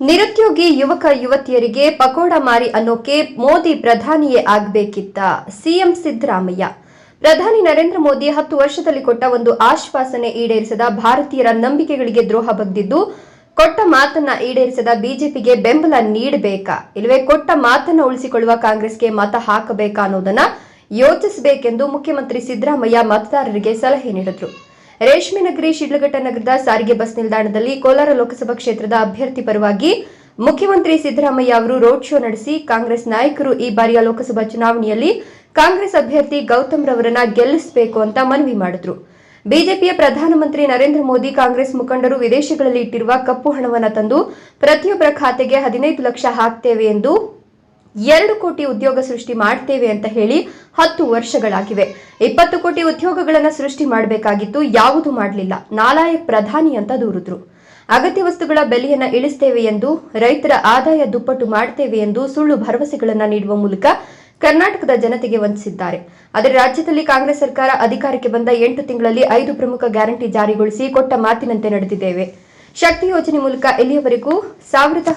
ನಿರುದ್ಯೋಗಿ ಯುವಕ ಯುವತಿಯರಿಗೆ ಪಕೋಡ ಮಾರಿ ಅನ್ನೋಕೆ ಮೋದಿ ಪ್ರಧಾನಿಯೇ ಆಗ್ಬೇಕಿತ್ತ ಸಿಎಂ ಸಿದ್ದರಾಮಯ್ಯ. ಪ್ರಧಾನಿ ನರೇಂದ್ರ ಮೋದಿ ಹತ್ತು ವರ್ಷದಲ್ಲಿ ಕೊಟ್ಟ ಒಂದು ಆಶ್ವಾಸನೆ ಈಡೇರಿಸದ ಭಾರತೀಯರ ನಂಬಿಕೆಗಳಿಗೆ ದ್ರೋಹ ಬಗ್ದಿದ್ದು, ಕೊಟ್ಟ ಮಾತನ್ನ ಈಡೇರಿಸದ ಬಿಜೆಪಿಗೆ ಬೆಂಬಲ ನೀಡಬೇಕಾ? ಇಲ್ಲವೇ ಕೊಟ್ಟ ಮಾತನ್ನ ಉಳಿಸಿಕೊಳ್ಳುವ ಕಾಂಗ್ರೆಸ್ಗೆ ಮತ ಹಾಕಬೇಕಾ ಅನ್ನೋದನ್ನ ಯೋಚಿಸಬೇಕೆಂದು ಮುಖ್ಯಮಂತ್ರಿ ಸಿದ್ದರಾಮಯ್ಯ ಮತದಾರರಿಗೆ ಸಲಹೆ ನೀಡಿದರು. ರೇಷ್ಮೆ ನಗರಿ ಶಿಡ್ಲಘಟ್ಟ ನಗರದ ಸಾರಿಗೆ ಬಸ್ ನಿಲ್ದಾಣದಲ್ಲಿ ಕೋಲಾರ ಲೋಕಸಭಾ ಕ್ಷೇತ್ರದ ಅಭ್ಯರ್ಥಿ ಪರವಾಗಿ ಮುಖ್ಯಮಂತ್ರಿ ಸಿದ್ದರಾಮಯ್ಯ ಅವರು ರೋಡ್ ಶೋ ನಡೆಸಿ ಕಾಂಗ್ರೆಸ್ ನಾಯಕರು ಈ ಬಾರಿಯ ಲೋಕಸಭಾ ಚುನಾವಣೆಯಲ್ಲಿ ಕಾಂಗ್ರೆಸ್ ಅಭ್ಯರ್ಥಿ ಗೌತಮ್ ರವರನ್ನ ಗೆಲ್ಲಿಸಬೇಕು ಅಂತ ಮನವಿ ಮಾಡಿದ್ರು. ಬಿಜೆಪಿಯ ಪ್ರಧಾನಮಂತ್ರಿ ನರೇಂದ್ರ ಮೋದಿ ಕಾಂಗ್ರೆಸ್ ಮುಖಂಡರು ವಿದೇಶಗಳಲ್ಲಿ ಇಟ್ಟಿರುವ ಕಪ್ಪು ಹಣವನ್ನು ತಂದು ಪ್ರತಿಯೊಬ್ಬರ ಖಾತೆಗೆ ಹದಿನೈದು ಲಕ್ಷ ಹಾಕ್ತೇವೆ ಎಂದು ಎರಡು ಕೋಟಿ ಉದ್ಯೋಗ ಸೃಷ್ಟಿ ಮಾಡ್ತೇವೆ ಅಂತ ಹೇಳಿ ಹತ್ತು ವರ್ಷಗಳಾಗಿವೆ. ಇಪ್ಪತ್ತು ಕೋಟಿ ಉದ್ಯೋಗಗಳನ್ನು ಸೃಷ್ಟಿ ಮಾಡಬೇಕಾಗಿತ್ತು, ಯಾವುದು ಮಾಡಲಿಲ್ಲ. ನಾಲಾಯಕ್ ಪ್ರಧಾನಿ ಅಂತ ದೂರಿದ್ರು. ಅಗತ್ಯ ವಸ್ತುಗಳ ಬೆಲೆಯನ್ನ ಇಳಿಸ್ತೇವೆ ಎಂದು, ರೈತರ ಆದಾಯ ದುಪ್ಪಟ್ಟು ಮಾಡ್ತೇವೆ ಎಂದು ಸುಳ್ಳು ಭರವಸೆಗಳನ್ನು ನೀಡುವ ಮೂಲಕ ಕರ್ನಾಟಕದ ಜನತೆಗೆ ವಂಚಿಸಿದ್ದಾರೆ ಆದರೆ ರಾಜ್ಯದಲ್ಲಿ ಕಾಂಗ್ರೆಸ್ ಸರ್ಕಾರ ಅಧಿಕಾರಕ್ಕೆ ಬಂದ ಎಂಟು ತಿಂಗಳಲ್ಲಿ ಐದು ಪ್ರಮುಖ ಗ್ಯಾರಂಟಿ ಜಾರಿಗೊಳಿಸಿ ಕೊಟ್ಟ ಮಾತಿನಂತೆ ನಡೆದಿದ್ದೇವೆ. ಶಕ್ತಿ ಯೋಜನೆ ಮೂಲಕ ಇಲ್ಲಿಯವರೆಗೂ ಸಾವಿರದ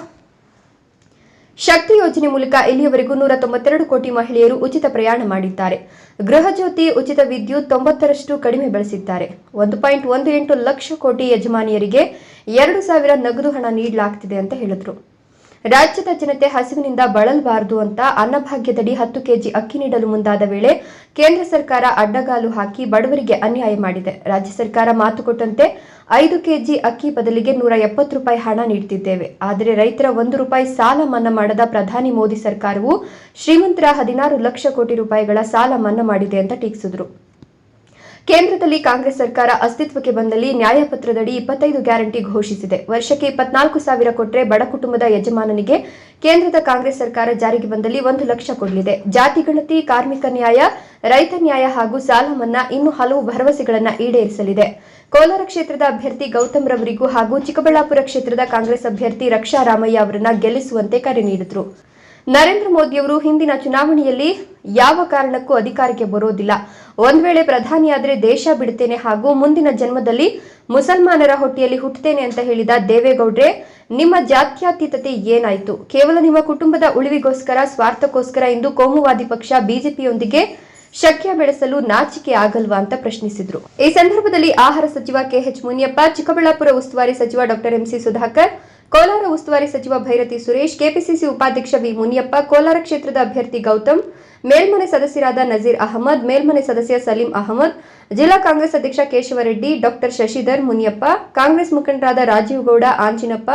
ಶಕ್ತಿ ಯೋಜನೆ ಮೂಲಕ ಇಲ್ಲಿಯವರೆಗೂ ನೂರ ತೊಂಬತ್ತೆರಡು ಕೋಟಿ ಮಹಿಳೆಯರು ಉಚಿತ ಪ್ರಯಾಣ ಮಾಡಿದ್ದಾರೆ. ಗೃಹ ಜ್ಯೋತಿ ಉಚಿತ ವಿದ್ಯುತ್ ತೊಂಬತ್ತರಷ್ಟು ಕಡಿಮೆ ಬಳಸಿದ್ದಾರೆ. ಒಂದು ಪಾಯಿಂಟ್ ಒಂದು ಎಂಟು ಲಕ್ಷ ಕೋಟಿ ಯಜಮಾನಿಯರಿಗೆ ಎರಡು ಸಾವಿರ ನಗದು ಹಣ ನೀಡಲಾಗ್ತಿದೆ ಅಂತ ಹೇಳಿದ್ರು. ರಾಜ್ಯದ ಜನತೆ ಹಸಿವಿನಿಂದ ಬಳಲಬಾರದು ಅಂತ ಅನ್ನಭಾಗ್ಯದಡಿ ಹತ್ತು ಕೆಜಿ ಅಕ್ಕಿ ನೀಡಲು ಮುಂದಾದ ವೇಳೆ ಕೇಂದ್ರ ಸರ್ಕಾರ ಅಡ್ಡಗಾಲು ಹಾಕಿ ಬಡವರಿಗೆ ಅನ್ಯಾಯ ಮಾಡಿದೆ. ರಾಜ್ಯ ಸರ್ಕಾರ ಮಾತು ಕೊಟ್ಟಂತೆ ಐದು ಕೆಜಿ ಅಕ್ಕಿ ಬದಲಿಗೆ ನೂರ ಎಪ್ಪತ್ತು ರೂಪಾಯಿ ಹಣ ನೀಡುತ್ತಿದ್ದೇವೆ ಆದರೆ ರೈತರ ಒಂದು ರೂಪಾಯಿ ಸಾಲ ಮನ್ನಾ ಮಾಡದ ಪ್ರಧಾನಿ ಮೋದಿ ಸರ್ಕಾರವು ಶ್ರೀಮಂತರ ಹದಿನಾರು ಲಕ್ಷ ಕೋಟಿ ರೂಪಾಯಿಗಳ ಸಾಲ ಮನ್ನಾ ಮಾಡಿದೆ ಅಂತ ಟೀಕಿಸಿದ್ರು. ಕೇಂದ್ರದಲ್ಲಿ ಕಾಂಗ್ರೆಸ್ ಸರ್ಕಾರ ಅಸ್ತಿತ್ವಕ್ಕೆ ಬಂದಲ್ಲಿ ನ್ಯಾಯಪತ್ರದಡಿ ಇಪ್ಪತ್ತೈದು ಗ್ಯಾರಂಟಿ ಘೋಷಿಸಿದೆ. ವರ್ಷಕ್ಕೆ ಇಪ್ಪತ್ನಾಲ್ಕು ಸಾವಿರ ಕೊಟ್ಟರೆ ಬಡ ಕುಟುಂಬದ ಯಜಮಾನನಿಗೆ ಕೇಂದ್ರದ ಕಾಂಗ್ರೆಸ್ ಸರ್ಕಾರ ಜಾರಿಗೆ ಬಂದಲ್ಲಿ ಒಂದು ಲಕ್ಷ ಕೊಡಲಿದೆ. ಜಾತಿ ಗಣತಿ, ಕಾರ್ಮಿಕ ನ್ಯಾಯ, ರೈತ ನ್ಯಾಯ ಹಾಗೂ ಸಾಲ ಮನ್ನಾ ಇನ್ನೂ ಹಲವು ಭರವಸೆಗಳನ್ನ ಈಡೇರಿಸಲಿದೆ. ಕೋಲಾರ ಕ್ಷೇತ್ರದ ಅಭ್ಯರ್ಥಿ ಗೌತಮ್ ರವರಿಗೂ ಹಾಗೂ ಚಿಕ್ಕಬಳ್ಳಾಪುರ ಕ್ಷೇತ್ರದ ಕಾಂಗ್ರೆಸ್ ಅಭ್ಯರ್ಥಿ ರಕ್ಷಾ ರಾಮಯ್ಯ ಅವರನ್ನ ಗೆಲ್ಲಿಸುವಂತೆ ಕರೆ ನೀಡಿದರು. ನರೇಂದ್ರ ಮೋದಿಯವರು ಹಿಂದಿನ ಚುನಾವಣೆಯಲ್ಲಿ ಯಾವ ಕಾರಣಕ್ಕೂ ಅಧಿಕಾರಕ್ಕೆ ಬರೋದಿಲ್ಲ. ಒಂದ್ ವೇಳೆ ಪ್ರಧಾನಿಯಾದ್ರೆ ದೇಶ ಬಿಡ್ತೇನೆ ಹಾಗೂ ಮುಂದಿನ ಜನ್ಮದಲ್ಲಿ ಮುಸಲ್ಮಾನರ ಹೊಟ್ಟೆಯಲ್ಲಿ ಹುಟ್ಟುತ್ತೇನೆ ಅಂತ ಹೇಳಿದ ದೇವೇಗೌಡ್ರೆ, ನಿಮ್ಮ ಜಾತ್ಯಾತೀತತೆ ಏನಾಯ್ತು? ಕೇವಲ ನಿಮ್ಮ ಕುಟುಂಬದ ಉಳಿವಿಗೋಸ್ಕರ, ಸ್ವಾರ್ಥಕ್ಕೋಸ್ಕರ ಇಂದು ಕೋಮುವಾದಿ ಪಕ್ಷ ಬಿಜೆಪಿಯೊಂದಿಗೆ ಶಕ್ಯ ಬೆಳೆಸಲು ನಾಚಿಕೆ ಆಗಲ್ವಾ ಅಂತ ಪ್ರಶ್ನಿಸಿದ್ರು. ಈ ಸಂದರ್ಭದಲ್ಲಿ ಆಹಾರ ಸಚಿವ ಕೆಎಚ್ ಮುನಿಯಪ್ಪ, ಚಿಕ್ಕಬಳ್ಳಾಪುರ ಉಸ್ತುವಾರಿ ಸಚಿವ ಡಾಕ್ಟರ್ ಎಂಸಿ ಸುಧಾಕರ್ ಕೋಲಾರ ಉಸ್ತುವಾರಿ ಸಚಿವ ಭೈರತಿ ಸುರೇಶ್ ಕೆಪಿಸಿಸಿ ಉಪಾಧ್ಯಕ್ಷ ವಿ ಮುನಿಯಪ್ಪ ಕೋಲಾರ ಕ್ಷೇತ್ರದ ಅಭ್ಯರ್ಥಿ ಗೌತಮ್ ಮೇಲ್ಮನೆ ಸದಸ್ಯರಾದ ನಜೀರ್ ಅಹಮದ್ ಮೇಲ್ಮನೆ ಸದಸ್ಯ ಸಲೀಂ ಅಹಮದ್ ಜಿಲ್ಲಾ ಕಾಂಗ್ರೆಸ್ ಅಧ್ಯಕ್ಷ ಕೇಶವರೆಡ್ಡಿ ಡಾಕ್ಟರ್ ಶಶಿಧರ್ ಮುನಿಯಪ್ಪ ಕಾಂಗ್ರೆಸ್ ಮುಖಂಡರಾದ ರಾಜೀವ್ ಗೌಡ ಆಂಜಿನಪ್ಪ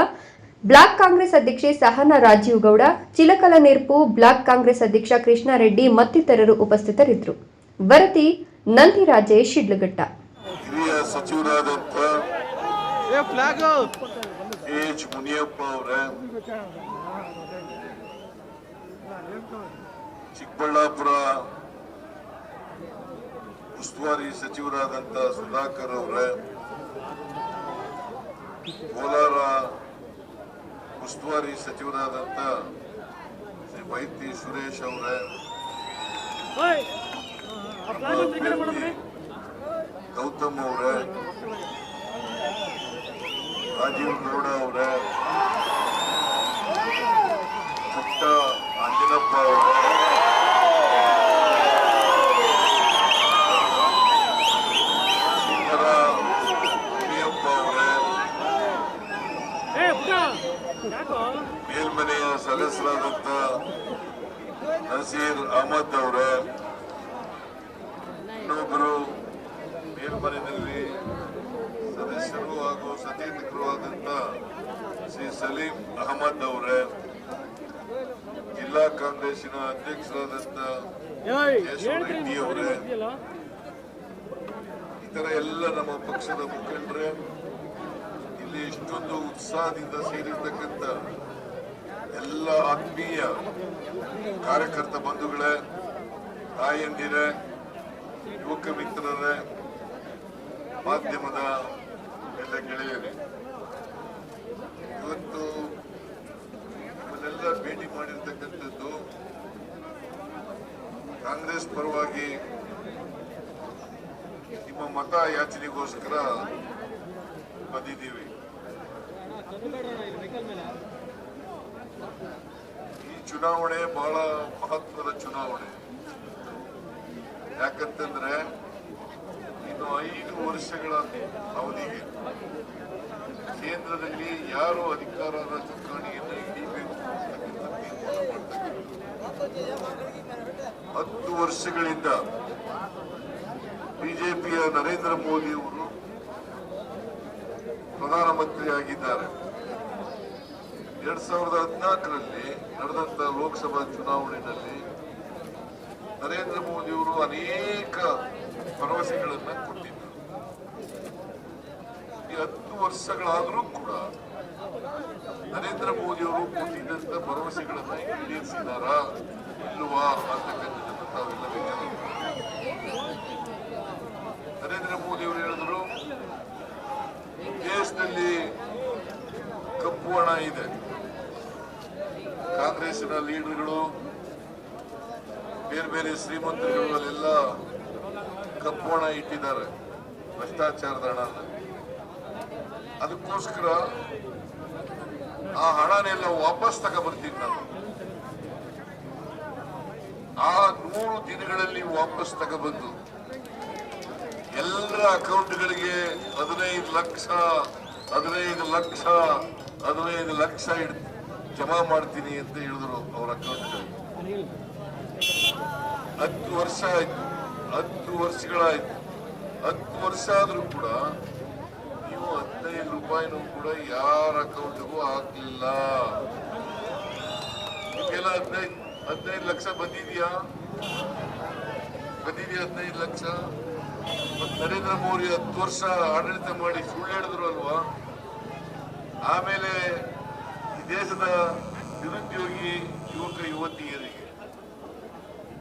ಬ್ಲಾಕ್ ಕಾಂಗ್ರೆಸ್ ಅಧ್ಯಕ್ಷೆ ಸಹನಾ ರಾಜೀವ್ ಗೌಡ ಚಿಲಕಲ ನೆರ್ಪು ಬ್ಲಾಕ್ ಕಾಂಗ್ರೆಸ್ ಅಧ್ಯಕ್ಷ ಕೃಷ್ಣಾರೆಡ್ಡಿ ಮತ್ತಿತರರು ಉಪಸ್ಥಿತರಿದ್ದರು. ವರದಿ ನಂದಿ ರಾಜೇಶ್ ಶಿಡ್ಲಘಟ್ಟ. ಎಚ್ ಮುನಿಯಪ್ಪ ಅವರೇ ಚಿಕ್ಕಬಳ್ಳಾಪುರ ಉಸ್ತುವಾರಿ ಸಚಿವರಾದಂಥ ಸುಧಾಕರ್ ಅವರೇ ಕೋಲಾರ ಉಸ್ತುವಾರಿ ಸಚಿವರಾದಂಥ ಶ್ರೀ ಮೈತಿ ಸುರೇಶ್ ಅವರೇ ಗೌತಮ್ ಅವರೇ ರಾಜೀವ್ ಗೌಡ ಅವರೇ ಪುಟ್ಟ ಅಂಜನಪ್ಪ ಅವರೇ ಶ್ರೀ ಸಲೀಂ ಅಹಮದ್ ಅವರೇ ಜಿಲ್ಲಾ ಕಾಂಗ್ರೆಸ್ನ ಅಧ್ಯಕ್ಷರಾದಂತ ರೆಡ್ಡಿ ಅವರೇ ಇತರ ಎಲ್ಲ ನಮ್ಮ ಪಕ್ಷದ ಮುಖಂಡರೇ ಇಲ್ಲಿ ಇಷ್ಟೊಂದು ಉತ್ಸಾಹದಿಂದ ಸೇರಿರ್ತಕ್ಕಂಥ ಎಲ್ಲ ಆತ್ಮೀಯ ಕಾರ್ಯಕರ್ತ ಬಂಧುಗಳೇ ತಾಯಂದಿರೇ ಯುವಕ ಮಿತ್ರರೇ ಮಾಧ್ಯಮದ ಎಲ್ಲ ಗೆಳೆಯರೇ ಕಾಂಗ್ರೆಸ್ ಪರವಾಗಿ ನಿಮ್ಮ ಮತ ಯಾಚನೆಗೋಸ್ಕರ ಬಂದಿದ್ದೀವಿ. ಈ ಚುನಾವಣೆ ಬಹಳ ಮಹತ್ವದ ಚುನಾವಣೆ. ಯಾಕಂತಂದ್ರೆ ಇನ್ನು ಐದು ವರ್ಷಗಳ ಅವಧಿಗೆ ಕೇಂದ್ರದಲ್ಲಿ ಯಾರು ಅಧಿಕಾರದ ಚುಕ್ಕಾಣಿಯನ್ನು ಹಿಡಿಬೇಕು ಅಂತಕ್ಕಂಥ ತೀರ್ಮಾನ ಮಾಡ್ತಕ್ಕಂಥದ್ದು. ಹತ್ತು ವರ್ಷಗಳಿಂದ ಬಿಜೆಪಿಯ ನರೇಂದ್ರ ಮೋದಿ ಅವರು ಪ್ರಧಾನಮಂತ್ರಿ ಆಗಿದ್ದಾರೆ ಎರಡ್ ಸಾವಿರದ ಹದಿನಾಲ್ಕರಲ್ಲಿ ನಡೆದಂತ ಲೋಕಸಭಾ ಚುನಾವಣೆಯಲ್ಲಿ ನರೇಂದ್ರ ಮೋದಿ ಅವರು ಅನೇಕ ಭರವಸೆಗಳನ್ನು ಕೊಟ್ಟಿದ್ದರು. ಈ ಹತ್ತು ವರ್ಷಗಳಾದರೂ ಕೂಡ ನರೇಂದ್ರ ಮೋದಿ ಅವರು ಕೊಟ್ಟಿದ್ದಂತ ಭರವಸೆಗಳನ್ನು ಈಡೇರಿಸಿದಾರಾ ಇಲ್ಲವಾ ಅಂತಕ್ಕಂಥದ್ದನ್ನು ನರೇಂದ್ರ ಮೋದಿ ಅವರು ಹೇಳಿದ್ರು, ದೇಶದಲ್ಲಿ ಕಪ್ಪು ಹಣ ಇದೆ. ಕಾಂಗ್ರೆಸ್ನ ಲೀಡರ್ಗಳು, ಬೇರೆ ಬೇರೆ ಶ್ರೀಮಂತರುಗಳು ಅಲ್ಲೆಲ್ಲ ಕಪ್ಪು ಹಣ ಇಟ್ಟಿದ್ದಾರೆ, ಭ್ರಷ್ಟಾಚಾರದ ಹಣ ಅದಕ್ಕೋಸ್ಕರ ಆ ಹಣನೆಲ್ಲ ವಾಪಸ್ ತಗೊಬರ್ತೀನಿ ನಾನು. ಆ ನೂರು ದಿನಗಳಲ್ಲಿ ವಾಪಸ್ ತಗೊಬಂದು ಎಲ್ಲರ ಅಕೌಂಟ್ಗಳಿಗೆ ಹದಿನೈದು ಲಕ್ಷ ಹದಿನೈದು ಲಕ್ಷ ಹದಿನೈದು ಲಕ್ಷ ಜಮಾ ಮಾಡ್ತೀನಿ ಅಂತ ಹೇಳಿದ್ರು ಅವ್ರ ಅಕೌಂಟ್ಗಳಿಗೆ ಹತ್ತು ವರ್ಷ ಆಯ್ತು, ಹತ್ತು ವರ್ಷಗಳಾಯ್ತು. ಹತ್ತು ವರ್ಷ ಆದರೂ ಕೂಡ ನೀವು ಹದಿನೈದು ರೂಪಾಯಿನೂ ಕೂಡ ಯಾರ ಅಕೌಂಟ್ಗೂ ಹಾಕ್ಲಿಲ್ಲ. ಹದಿನೈದು ಹದಿನೈದು ಲಕ್ಷ ಬಂದಿದೆಯಾ? ಬಂದಿದೆಯಾ ಹದಿನೈದು ಲಕ್ಷ? ಮತ್ತು ನರೇಂದ್ರ ಮೋದಿ ಹತ್ತು ವರ್ಷ ಆಡಳಿತ ಮಾಡಿ ಸುಳ್ಳು ಹೇಳಿದ್ರು ಅಲ್ವಾ? ಆಮೇಲೆ ಈ ದೇಶದ ನಿರುದ್ಯೋಗಿ ಯುವಕ ಯುವತಿಯರಿಗೆ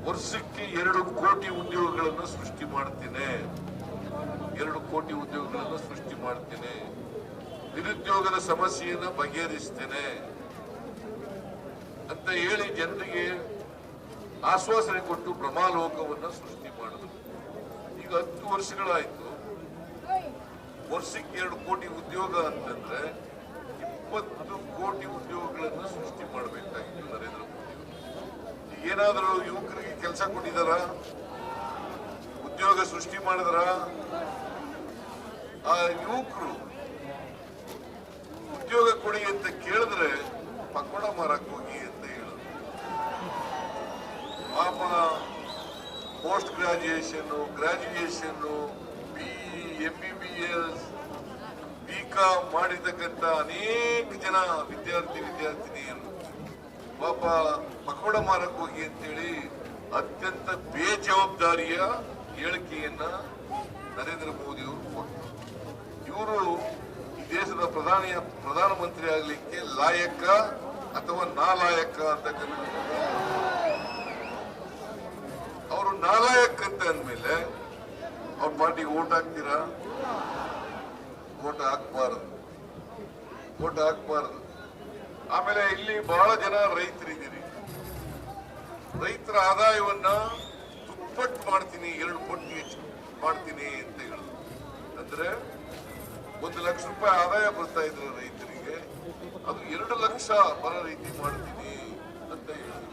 ವರ್ಷಕ್ಕೆ ಎರಡು ಕೋಟಿ ಉದ್ಯೋಗಗಳನ್ನು ಸೃಷ್ಟಿ ಮಾಡ್ತೇನೆ. ಎರಡು ಕೋಟಿ ಉದ್ಯೋಗಗಳನ್ನು ಸೃಷ್ಟಿ ಮಾಡ್ತೇನೆ. ನಿರುದ್ಯೋಗದ ಸಮಸ್ಯೆಯನ್ನು ಬಗೆಹರಿಸ್ತೇನೆ. ಅಂತ ಹೇಳಿ ಜನರಿಗೆ ಆಶ್ವಾಸನೆ ಕೊಟ್ಟು ಭ್ರಮಾಲೋಕವನ್ನು ಸೃಷ್ಟಿ ಮಾಡಿದ್ರು. ಈಗ ಹತ್ತು ವರ್ಷಗಳಾಯ್ತು. ವರ್ಷಕ್ಕೆ ಎರಡು ಕೋಟಿ ಉದ್ಯೋಗ ಅಂತಂದ್ರೆ ಇಪ್ಪತ್ತು ಕೋಟಿ ಉದ್ಯೋಗಗಳನ್ನು ಸೃಷ್ಟಿ ಮಾಡಬೇಕಾಗಿತ್ತು ನರೇಂದ್ರ ಮೋದಿ ಏನಾದರೂ ಯುವಕರಿಗೆ ಕೆಲಸ ಕೊಟ್ಟಿದಾರ? ಉದ್ಯೋಗ ಸೃಷ್ಟಿ ಮಾಡಿದ್ರ? ಆ ಯುವಕರು ಉದ್ಯೋಗ ಕೊಡಿ ಅಂತ ಕೇಳಿದ್ರೆ ಪಕೋಡ ಮಾರಕ್ ಹೋಗಿ ಅಂತ ಹೇಳಿದ್ರು ಪಾಪ graduation graduation B M B B S B com ಮಾಡಿರ್ತಕ್ಕಂಥ ಅನೇಕ ಜನ ವಿದ್ಯಾರ್ಥಿ, ವಿದ್ಯಾರ್ಥಿನಿಯನ್ನು ಪಾಪ ಪಕೋಡ ಮಾರಕ್ಕೆ ಹೋಗಿ ಅಂತೇಳಿ ಅತ್ಯಂತ ಬೇಜವಾಬ್ದಾರಿಯ ಹೇಳಿಕೆಯನ್ನ ನರೇಂದ್ರ ಮೋದಿ ಅವರು ಕೊಟ್ಟರು. ಇವರು ಈ ದೇಶದ ಪ್ರಧಾನಿಯ, ಪ್ರಧಾನಮಂತ್ರಿ ಆಗಲಿಕ್ಕೆ ಲಾಯಕ ಅಥವಾ ನಾಲಾಯಕ ಅಂತಕ್ಕಂಥ ನಾಲಾಯಕ್ ಅಂತ ಅಂದ್ಮೇಲೆ ಅವ್ರ ಪಾರ್ಟಿಗೆ ಓಟ್ ಹಾಕ್ತೀರಾ? ಓಟ್ ಹಾಕ್ಬಾರದು. ಓಟ್ ಹಾಕ್ಬಾರದು. ಆಮೇಲೆ ಇಲ್ಲಿ ಬಹಳ ಜನ ರೈತರಿದ್ದೀರಿ. ರೈತರ ಆದಾಯವನ್ನ ದುಪ್ಪಟ್ಟು ಮಾಡ್ತೀನಿ, ಎರಡು ಪಟ್ಟು ಹೆಚ್ಚು ಮಾಡ್ತೀನಿ ಅಂತ ಹೇಳಿದ್ರು ಅಂದ್ರೆ ಒಂದು ಲಕ್ಷ ರೂಪಾಯಿ ಆದಾಯ ಬರ್ತಾ ಇದ್ರು ರೈತರಿಗೆ, ಅದು ಎರಡು ಲಕ್ಷ ಬರ ರೀತಿ ಮಾಡ್ತೀನಿ ಅಂತ ಹೇಳಿದ್ರು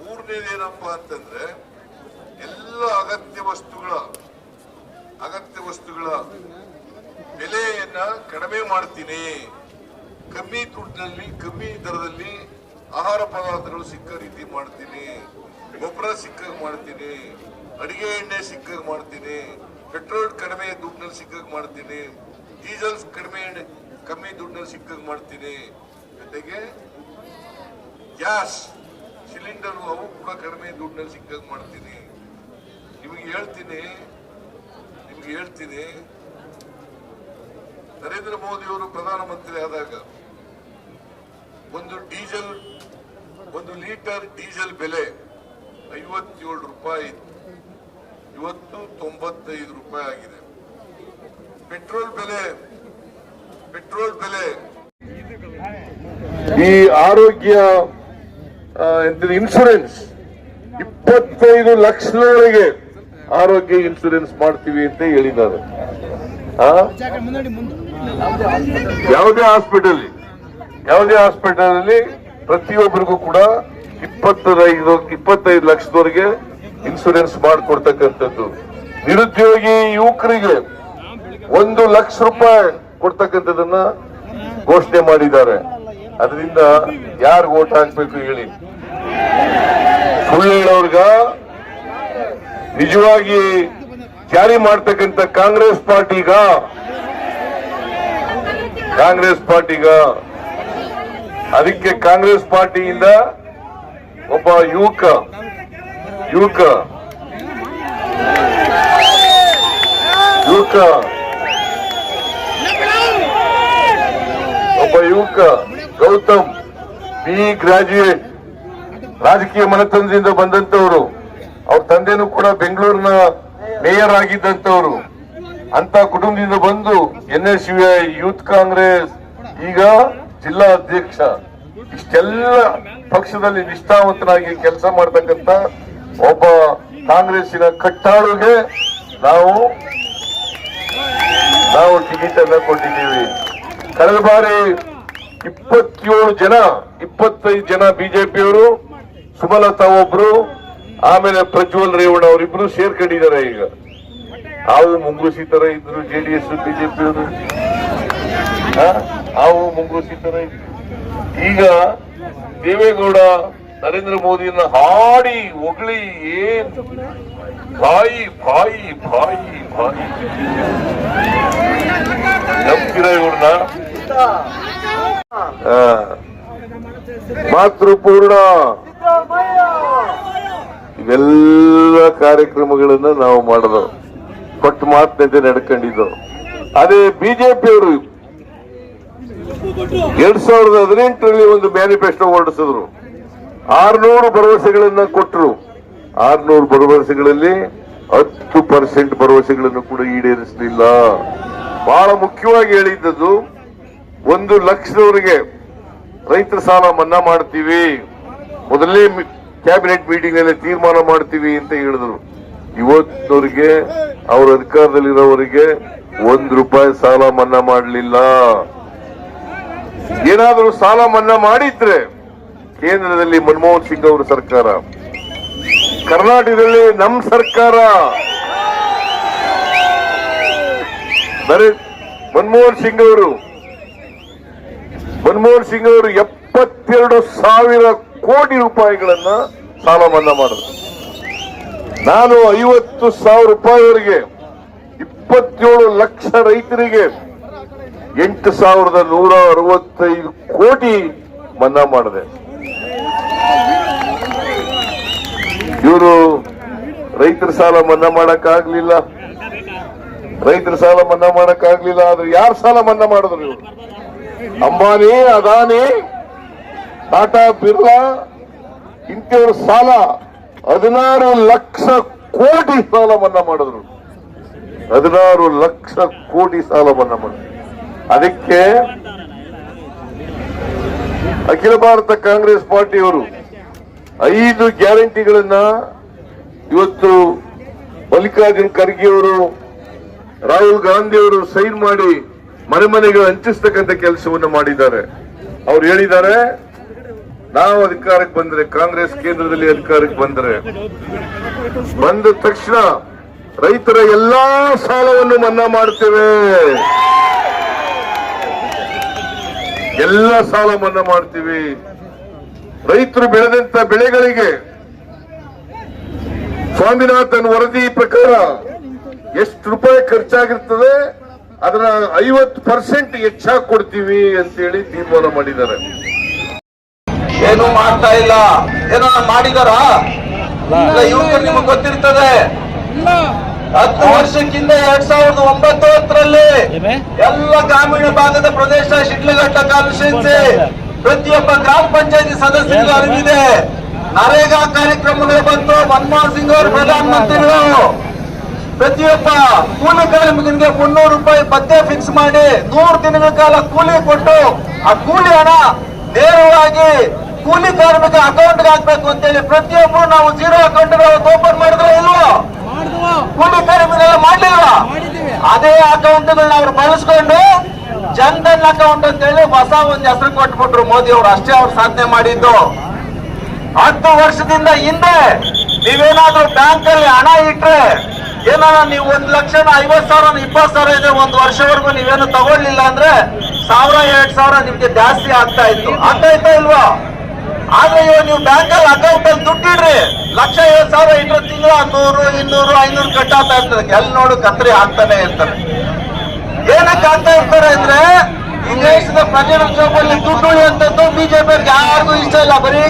ಮೂರನೇದೇನಪ್ಪ ಅಂತಂದ್ರೆ ಎಲ್ಲ ಅಗತ್ಯ ವಸ್ತುಗಳ ಅಗತ್ಯ ವಸ್ತುಗಳ ಬೆಲೆಯನ್ನ ಕಡಿಮೆ ಮಾಡ್ತೀನಿ. ಕಮ್ಮಿ ದುಡ್ಡಿನಲ್ಲಿ ಕಮ್ಮಿ ದರದಲ್ಲಿ ಆಹಾರ ಪದಾರ್ಥಗಳು ಸಿಕ್ಕ ರೀತಿ ಮಾಡ್ತೀನಿ. ಗೊಬ್ಬರ ಸಿಕ್ಕಾಗ ಮಾಡ್ತೀನಿ. ಅಡಿಗೆ ಎಣ್ಣೆ ಸಿಕ್ಕಾಗ ಮಾಡ್ತೀನಿ. ಪೆಟ್ರೋಲ್ ಕಡಿಮೆ ದುಡ್ಡಿನಲ್ಲಿ ಸಿಕ್ಕಾಗ ಮಾಡ್ತೀನಿ. ಡೀಸೆಲ್ಸ್ ಕಡಿಮೆ ಕಮ್ಮಿ ದುಡ್ಡಿನಲ್ಲಿ ಸಿಕ್ಕಾಗ ಮಾಡ್ತೀನಿ. ಜೊತೆಗೆ ಗ್ಯಾಸ್, ಸಿಲಿಂಡರ್ ಅವು ಕೂಡ ಕಡಿಮೆ ದುಡ್ಡಿನಲ್ಲಿ ಸಿಕ್ಕಾಗ ಮಾಡ್ತೀನಿ. ನಿಮಗೆ ಹೇಳ್ತೀನಿ, ನಿಮ್ಗೆ ಹೇಳ್ತೀನಿ. ನರೇಂದ್ರ ಮೋದಿ ಅವರು ಪ್ರಧಾನಮಂತ್ರಿ ಆದಾಗ ಒಂದು ಡೀಸೆಲ್, ಒಂದು ಲೀಟರ್ ಡೀಸೆಲ್ ಬೆಲೆ ಐವತ್ತೇಳು ರೂಪಾಯಿ, ಇವತ್ತು ತೊಂಬತ್ತೈದು ರೂಪಾಯಿ ಆಗಿದೆ. ಪೆಟ್ರೋಲ್ ಬೆಲೆ ಪೆಟ್ರೋಲ್ ಬೆಲೆ. ಈ ಆರೋಗ್ಯ ಇನ್ಶೂರೆನ್ಸ್ ಇಪ್ಪತ್ತೈದು ಲಕ್ಷದೊಳಗೆ ಆರೋಗ್ಯ ಇನ್ಶೂರೆನ್ಸ್ ಮಾಡ್ತೀವಿ ಅಂತ ಹೇಳಿದ್ದಾರೆ? ಯಾವುದೇ ಹಾಸ್ಪಿಟಲ್ ಯಾವುದೇ ಹಾಸ್ಪಿಟಲ್ ಅಲ್ಲಿ ಪ್ರತಿಯೊಬ್ಬರಿಗೂ ಕೂಡ ಇಪ್ಪತ್ತೈದು ಇಪ್ಪತ್ತೈದು ಲಕ್ಷದವರೆಗೆ ಇನ್ಸೂರೆನ್ಸ್ ಮಾಡಿಕೊಡ್ತಕ್ಕಂಥದ್ದು. ನಿರುದ್ಯೋಗಿ ಯುವಕರಿಗೆ ಒಂದು ಲಕ್ಷ ರೂಪಾಯಿ ಕೊಡ್ತಕ್ಕಂಥದನ್ನ ಘೋಷಣೆ ಮಾಡಿದ್ದಾರೆ. ಅದರಿಂದ ಯಾರು ಓಟ್ ಹಾಕ್ಬೇಕು ಹೇಳಿ? ಸುಳ್ಳು ಹೇಳೋರ್ಗ ನಿಜವಾಗಿ ಜಾರಿ ಮಾಡ್ತಕ್ಕಂಥ ಕಾಂಗ್ರೆಸ್ ಪಾರ್ಟಿಗ ಕಾಂಗ್ರೆಸ್ ಪಾರ್ಟಿಗ ಅದಕ್ಕೆ ಕಾಂಗ್ರೆಸ್ ಪಾರ್ಟಿಯಿಂದ ಒಬ್ಬ ಯುವಕ ಯುವಕ ಯುವಕ, ಒಬ್ಬ ಯುವಕ ಗೌತಮ್, ಬಿ ಗ್ರಾಜುಯೇಟ್, ರಾಜಕೀಯ ಮನತನದಿಂದ ಬಂದಂತವರು ಅವ್ರ ತಂದೆನೂ ಕೂಡ ಬೆಂಗಳೂರಿನ ಮೇಯರ್ ಆಗಿದ್ದಂತವ್ರು ಅಂತ ಕುಟುಂಬದಿಂದ ಬಂದು ಎನ್ ಎಸ್ ಯೂತ್ ಕಾಂಗ್ರೆಸ್, ಈಗ ಜಿಲ್ಲಾ ಅಧ್ಯಕ್ಷ. ಇಷ್ಟೆಲ್ಲ ಪಕ್ಷದಲ್ಲಿ ನಿಷ್ಠಾವಂತನಾಗಿ ಕೆಲಸ ಮಾಡತಕ್ಕಂತ ಒಬ್ಬ ಕಾಂಗ್ರೆಸ್ಸಿನ ಕಟ್ಟಾಳುಗೆ ನಾವು ನಾವು ಟಿಕೆಟ್ ಅನ್ನ ಕೊಟ್ಟಿದ್ದೀವಿ. ಕಳೆದ ಬಾರಿ ಇಪ್ಪತ್ತೇಳು ಜನ, ಇಪ್ಪತ್ತೈದು ಜನ ಬಿಜೆಪಿಯವರು, ಸುಮಲತಾ ಒಬ್ರು ಆಮೇಲೆ ಪ್ರಜ್ವಲ್ ರೇವಣ್ಣ ಅವರಿಬ್ರು ಸೇರ್ಕೊಂಡಿದ್ದಾರೆ ಈಗ. ಹಾವು ಮುಂಗುಸಿ ತರ ಇದ್ರು ಜೆಡಿಎಸ್ ಬಿಜೆಪಿ ಅವರು. ಹಾವು ಮುಂಗುಸಿ ತರ ಇದ್ರು. ಈಗ ದೇವೇಗೌಡ ನರೇಂದ್ರ ಮೋದಿಯನ್ನ ಹಾಡಿ, ಹೊಗಳಿ, ಏನ್? ಬಾಯಿ ಬಾಯಿ ಬಾಯಿ ಬಾಯಿ. ನಂಬ್ತೀರ ಇವ್ರನ್ನ ಮಾತೃಪೂರ್ಣ. ಇವೆಲ್ಲ ಕಾರ್ಯಕ್ರಮಗಳನ್ನ ನಾವು ಮಾಡಿದ್ರು ಕೊಟ್ಟ ಮಾತಿನಂತೆ ನಡ್ಕೊಂಡಿದ್ದು. ಅದೇ ಬಿಜೆಪಿಯವರು ಎರಡ್ ಸಾವಿರದ ಹದಿನೆಂಟರಲ್ಲಿ ಒಂದು ಮ್ಯಾನಿಫೆಸ್ಟೋ ಹೊರಡಿಸಿದ್ರು. ಆರ್ನೂರು ಭರವಸೆಗಳನ್ನ ಕೊಟ್ಟರು ಆರ್ನೂರು ಭರವಸೆಗಳಲ್ಲಿ ಹತ್ತು ಪರ್ಸೆಂಟ್ ಭರವಸೆಗಳನ್ನು ಕೂಡ ಈಡೇರಿಸಲಿಲ್ಲ. ಬಹಳ ಮುಖ್ಯವಾಗಿ ಹೇಳಿದ್ದದ್ದು, ಒಂದು ಲಕ್ಷದವರೆಗೆ ರೈತರ ಸಾಲ ಮನ್ನಾ ಮಾಡ್ತೀವಿ. ಮೊದಲನೇ ಕ್ಯಾಬಿನೆಟ್ ಮೀಟಿಂಗ್ನಲ್ಲಿ ತೀರ್ಮಾನ ಮಾಡ್ತೀವಿ ಅಂತ ಹೇಳಿದ್ರು. ಇವತ್ತವರಿಗೆ, ಅವ್ರ ಅಧಿಕಾರದಲ್ಲಿರೋವರಿಗೆ ಒಂದ್ ರೂಪಾಯಿ ಸಾಲ ಮನ್ನಾ ಮಾಡಲಿಲ್ಲ. ಏನಾದರೂ ಸಾಲ ಮನ್ನಾ ಮಾಡಿದ್ರೆ ಕೇಂದ್ರದಲ್ಲಿ ಮನಮೋಹನ್ ಸಿಂಗ್ ಅವರ ಸರ್ಕಾರ, ಕರ್ನಾಟಕದಲ್ಲಿ ನಮ್ಮ ಸರ್ಕಾರ. ಮನಮೋಹನ್ ಸಿಂಗ್ ಅವರು, ಮನಮೋಹನ್ ಸಿಂಗ್ ಅವರು ಎಪ್ಪತ್ತೆರಡು ಸಾವಿರ ಕೋಟಿ ರೂಪಾಯಿಗಳನ್ನ ಸಾಲ ಮನ್ನಾ ಮಾಡಿದ್ರು. ನಾನು ಐವತ್ತು ಸಾವಿರ ರೂಪಾಯಿವರೆಗೆ ಇಪ್ಪತ್ತೇಳು ಲಕ್ಷ ರೈತರಿಗೆ ಎಂಟು ಸಾವಿರದ ನೂರ ಅರವತ್ತೈದು ಕೋಟಿ ಮನ್ನಾ ಮಾಡಿದೆ. ಇವರು ರೈತರ ಸಾಲ ಮನ್ನಾ ಮಾಡಕ್ಕಾಗ್ಲಿಲ್ಲ. ರೈತರ ಸಾಲ ಮನ್ನಾ ಮಾಡಕ್ಕಾಗ್ಲಿಲ್ಲ, ಆದ್ರೆ ಯಾರು ಸಾಲ ಮನ್ನಾ ಮಾಡಿದ್ರು ಇವರು? ಅಂಬಾನಿ, ಅದಾನಿ, ಟಾಟಾ, ಬಿರ್ಲಾ ಇಂಥವ್ರ ಸಾಲ, ಹದಿನಾರು ಲಕ್ಷ ಕೋಟಿ ಸಾಲ ಮನ್ನಾ ಮಾಡಿದ್ರು. ಹದಿನಾರು ಲಕ್ಷ ಕೋಟಿ ಸಾಲ ಮನ್ನಾ ಮಾಡಿದ್ರು. ಅದಕ್ಕೆ ಅಖಿಲ ಭಾರತ ಕಾಂಗ್ರೆಸ್ ಪಾರ್ಟಿಯವರು ಐದು ಗ್ಯಾರಂಟಿಗಳನ್ನ ಇವತ್ತು ಮಲ್ಲಿಕಾರ್ಜುನ್ ಖರ್ಗೆ ಅವರು ರಾಹುಲ್ ಗಾಂಧಿ ಅವರು ಸೈನ್ ಮಾಡಿ ಮನೆ ಮನೆಗೆ ಹಂಚಿಸ್ತಕ್ಕಂಥ ಕೆಲಸವನ್ನು ಮಾಡಿದ್ದಾರೆ. ಅವ್ರು ಹೇಳಿದ್ದಾರೆ ನಾವು ಅಧಿಕಾರಕ್ಕೆ ಬಂದ್ರೆ, ಕಾಂಗ್ರೆಸ್ ಕೇಂದ್ರದಲ್ಲಿ ಅಧಿಕಾರಕ್ಕೆ ಬಂದರೆ, ಬಂದ ತಕ್ಷಣ ರೈತರ ಎಲ್ಲಾ ಸಾಲವನ್ನು ಮನ್ನಾ ಮಾಡ್ತೇವೆ. ಎಲ್ಲ ಸಾಲ ಮನ್ನಾ ಮಾಡ್ತೀವಿ. ರೈತರು ಬೆಳೆದಂತ ಬೆಳೆಗಳಿಗೆ ಸ್ವಾಮಿನಾಥನ್ ವರದಿ ಪ್ರಕಾರ ಎಷ್ಟು ರೂಪಾಯಿ ಖರ್ಚಾಗಿರ್ತದೆ ಅದರ ಐವತ್ತು ಪರ್ಸೆಂಟ್ ಹೆಚ್ಚಾಗಿ ಕೊಡ್ತೀವಿ ಅಂತೇಳಿ ತೀರ್ಮಾನ ಮಾಡಿದ್ದಾರೆ. ಏನು ಮಾಡ್ತಾ ಇಲ್ಲ. ಏನೋ ಮಾಡಿದಾರ? ಯುವಕರು ನಿಮಗೆ ಗೊತ್ತಿರ್ತದೆ. ಹತ್ತು ವರ್ಷಕ್ಕಿಂತ ಎರಡ್ ಸಾವಿರದ ಒಂಬತ್ತು ಹತ್ತರಲ್ಲಿ ಎಲ್ಲ ಗ್ರಾಮೀಣ ಭಾಗದ ಪ್ರದೇಶ ಶಿಡ್ಲಘಟ್ಟ ಕಾನ್ಸ್ಟಿಟ್ಯೂನ್ಸಿ ಪ್ರತಿಯೊಬ್ಬ ಗ್ರಾಮ ಪಂಚಾಯತಿ ಸದಸ್ಯರಿಗೂ ಅರಿವಿದೆ. ನರೇಗಾ ಕಾರ್ಯಕ್ರಮಗಳು ಬಂತು. ಮನಮೋಹನ್ ಸಿಂಗ್ ಅವರು ಪ್ರಧಾನಮಂತ್ರಿಗಳು. ಪ್ರತಿಯೊಬ್ಬ ಕೂಲಿ ಕಾರ್ಮಿಕನಿಗೆ ಮುನ್ನೂರು ರೂಪಾಯಿ ಪತ್ತೆ ಫಿಕ್ಸ್ ಮಾಡಿ ನೂರು ದಿನಗಳ ಕಾಲ ಕೂಲಿ ಕೊಟ್ಟು ಆ ಕೂಲಿ ಹಣ ನೇರವಾಗಿ ಕೂಲಿ ಕಾರ್ಮಿಕ ಅಕೌಂಟ್ ಹಾಕ್ಬೇಕು ಅಂತೇಳಿ ಪ್ರತಿಯೊಬ್ಬರು ನಾವು ಜೀರೋ ಅಕೌಂಟ್ ಓಪನ್ ಮಾಡಿದ್ರೆ ಇಲ್ವೋ? ಕೂಲಿ ಕಾರ್ಮಿಕರೆಲ್ಲ ಮಾಡ್ಲಿಲ್ವಾ? ಅದೇ ಅಕೌಂಟ್ಗಳನ್ನ ಅವ್ರು ಬಳಸ್ಕೊಂಡು ಜನ್ಧನ್ ಅಕೌಂಟ್ ಅಂತ ಹೇಳಿ ಹೊಸ ಒಂದ್ ಹೆಸರು ಕೊಟ್ಬಿಟ್ರು ಮೋದಿ ಅವರು. ಅಷ್ಟೇ ಅವ್ರು ಸಾಧನೆ ಮಾಡಿದ್ದು. ಹತ್ತು ವರ್ಷದಿಂದ ಹಿಂದೆ ನೀವೇನಾದ್ರೂ ಬ್ಯಾಂಕ್ ಅಲ್ಲಿ ಹಣ ಇಟ್ರೆ ಏನಾರ ನೀವು ಒಂದ್ ಲಕ್ಷ ಐವತ್ ಸಾವಿರ ಇಪ್ಪತ್ ಸಾವಿರ ಇದೆ ಒಂದ್ ವರ್ಷವರೆಗೂ ನೀವೇನು ತಗೊಳ್ಲಿಲ್ಲ ಅಂದ್ರೆ ಸಾವಿರ ಎರಡ್ ಸಾವಿರ ನಿಮ್ಗೆ ಜಾಸ್ತಿ ಆಗ್ತಾ ಇತ್ತು. ಆಗ್ತಾ ಇತ್ತಾ ಇಲ್ವಾ? ಆದ್ರೆ ಇವಾಗ ನೀವು ಬ್ಯಾಂಕ್ ಅಲ್ಲಿ ಅಕೌಂಟ್ ಅಲ್ಲಿ ದುಡ್ಡಿಡ್ರಿ. ಲಕ್ಷ ಐವತ್ ಸಾವಿರ ಇಟ್ಟರೆ ತಿಂಗಳ ನೂರು, ಇನ್ನೂರು, ಐನೂರು ಆಗ್ತಾ ಇರ್ತದೆ ಎಲ್ಲಿ ನೋಡು ಕತ್ರಿ ಆಗ್ತಾನೆ ಇರ್ತಾರೆ ಏನಕ್ಕೆ ಆಗ್ತಾ ಇರ್ತಾರೆ ಅಂದ್ರೆ ಈ ದೇಶದ ದುಡ್ಡು ಅಂತದ್ದು ಬಿಜೆಪಿ ಯಾರಿಗೂ ಇಷ್ಟ ಇಲ್ಲ. ಬರೀ